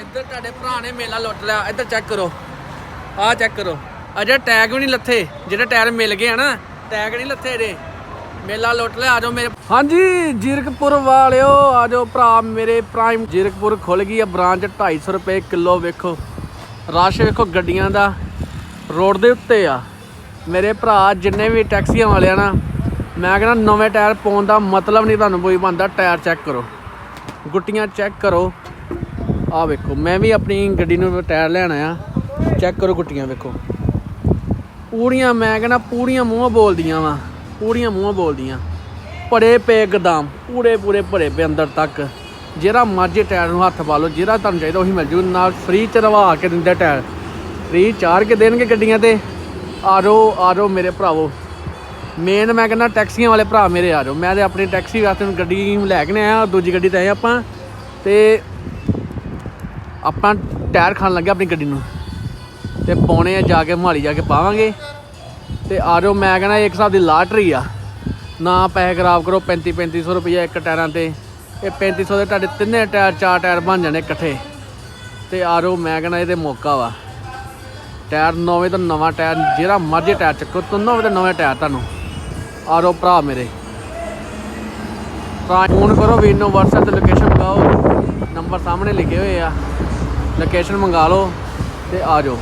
ਇੱਧਰ ਤੁਹਾਡੇ ਭਰਾ ਨੇ ਮੇਲਾ ਲੁੱਟ ਲਿਆ। ਇੱਧਰ ਚੈੱਕ ਕਰੋ। ਆਹ ਚੈੱਕ ਕਰੋ। ਅਜੇ ਟੈਗ ਵੀ ਨਹੀਂ ਲੱਥੇ। ਜਿਹੜੇ ਟਾਇਰ ਮਿਲ ਗਏ ਆ ਨਾ ਟੈਗ ਨਹੀਂ ਲੱਥੇ ਜੇ ਮੇਲਾ ਲੁੱਟ ਲਿਆ ਆਜੋ ਮੇਰੇ ਹਾਂਜੀ, ਜੀਰਕਪੁਰ ਵਾਲਿਓ ਆਜੋ ਭਰਾ ਮੇਰੇ ਪ੍ਰਾਈਮ ਜੀਰਕਪੁਰ ਖੁੱਲ ਗਈ ਆ, ਬ੍ਰਾਂਚ 250 ਰੁਪਏ ਕਿਲੋ ਵੇਖੋ। ਰਸ਼ ਵੇਖੋ ਗੱਡੀਆਂ ਦਾ। ਰੋਡ ਦੇ ਉੱਤੇ ਆ। ਮੇਰੇ ਭਰਾ, ਜਿੰਨੇ ਵੀ ਟੈਕਸੀਆਂ ਵਾਲੇ ਆ ਨਾ, ਮੈਂ ਕਹਿੰਦਾ ਨਵੇਂ ਟਾਇਰ ਪਾਉਣ ਦਾ ਮਤਲਬ ਨਹੀਂ ਤੁਹਾਨੂੰ ਕੋਈ ਬੰਦਾ ਟਾਇਰ ਚੈੱਕ ਕਰੋ। ਗੁੱਟੀਆਂ ਚੈੱਕ ਕਰੋ। ਆ ਵੇਖੋ, ਮੈਂ ਵੀ ਆਪਣੀ ਗੱਡੀ ਨੂੰ ਟਾਇਰ ਲੈਣ ਆਇਆ। ਚੈੱਕ ਕਰੋ ਗੁੱਟੀਆਂ ਵੇਖੋ। ਪੂਰੀਆਂ ਮੈਂ ਕਹਿੰਦਾ ਪੂਰੀਆਂ ਮੂੰਹੋਂ ਬੋਲਦੀਆਂ ਵਾ ਪੂਰੀਆਂ ਮੂੰਹੋਂ ਬੋਲਦੀਆਂ। ਭਰੇ ਪਏ ਗਦਾਮ ਪੂਰੇ ਪੂਰੇ ਭਰੇ ਪਏ ਅੰਦਰ ਤੱਕ। ਜਿਹੜਾ ਮਰਜ਼ੀ ਟਾਇਰ ਨੂੰ ਹੱਥ ਪਾ ਲਓ, ਜਿਹੜਾ ਤੁਹਾਨੂੰ ਚਾਹੀਦਾ ਉਹੀ ਮਿਲ ਜੂ। ਨਾਲ ਫ੍ਰੀ ਚ ਰਵਾ ਕੇ ਦਿੰਦੇ ਟਾਇਰ। ਫ੍ਰੀ ਚਾਰ ਕੇ ਦੇਣਗੇ ਗੱਡੀਆਂ ਤੇ। ਆਰੋ ਆਰੋ ਮੇਰੇ ਭਰਾਵੋ। ਮੇਨ ਮੈਂ ਕਹਿੰਦਾ ਟੈਕਸੀਆਂ ਵਾਲੇ ਭਰਾ ਮੇਰੇ ਆ ਜਾਓ। ਮੈਂ ਤੇ ਆਪਣੀ ਟੈਕਸੀ ਵਾਸਤੇ ਗੱਡੀ ਲੈ ਕੇ ਆਇਆ, ਦੂਜੀ ਗੱਡੀ ਤੇ ਆਏ ਆਪਾਂ। ਤੇ ਆਪਾਂ ਟਾਇਰ ਖਾਣ ਲੱਗੇ ਆਪਣੀ ਗੱਡੀ ਨੂੰ। ਤੇ ਪਾਉਣੇ ਆ ਜਾ ਕੇ ਮਹਾਲੀ ਜਾ ਕੇ ਪਾਵਾਂਗੇ। ਤੇ ਆ ਜਾਓ, ਮੈਂ ਕਹਿੰਦਾ ਇੱਕ ਹਿਸਾਬ ਦੀ ਲਾਟਰੀ ਆ। ਨਾ ਪੈਸੇ ਖਰਾਬ ਕਰੋ 35 3500 ਰੁਪਏ ਇੱਕ ਟਾਇਰਾਂ ਤੇ। ਇਹ 3500 ਦੇ ਤੁਹਾਡੇ ਤਿੰਨੇ ਟਾਇਰ, ਚਾਰ ਟਾਇਰ ਬਣ ਜਾਣੇ ਇਕੱਠੇ। ਤੇ ਆ ਜਾਓ, ਮੈਂ ਕਹਿੰਦਾ ਇਹਦੇ ਮੌਕਾ ਵਾ। ਟਾਇਰ ਨਵੇਂ ਤੋਂ ਨਵਾਂ ਟਾਇਰ, ਜਿਹੜਾ ਮਰਜ਼ੀ ਟਾਇਰ ਚੱਕੋ ਤਿੰਨੋਂ ਤੇ ਨਵੇਂ ਟਾਇਰ ਤੁਹਾਨੂੰ। ਆ ਜਾਓ ਭਰਾ ਮੇਰੇ। ਤਾਂ ਫੋਨ ਕਰੋ ਵੀਰ ਨੂੰ WhatsApp ਤੇ ਲੋਕੇਸ਼ਨ ਪਾਓ ਨੰਬਰ ਸਾਹਮਣੇ ਲਿਖੇ ਹੋਏ ਆ। ਲੋਕੇਸ਼ਨ ਮੰਗਾ ਲਓ ਤੇ ਆ ਜਾਓ।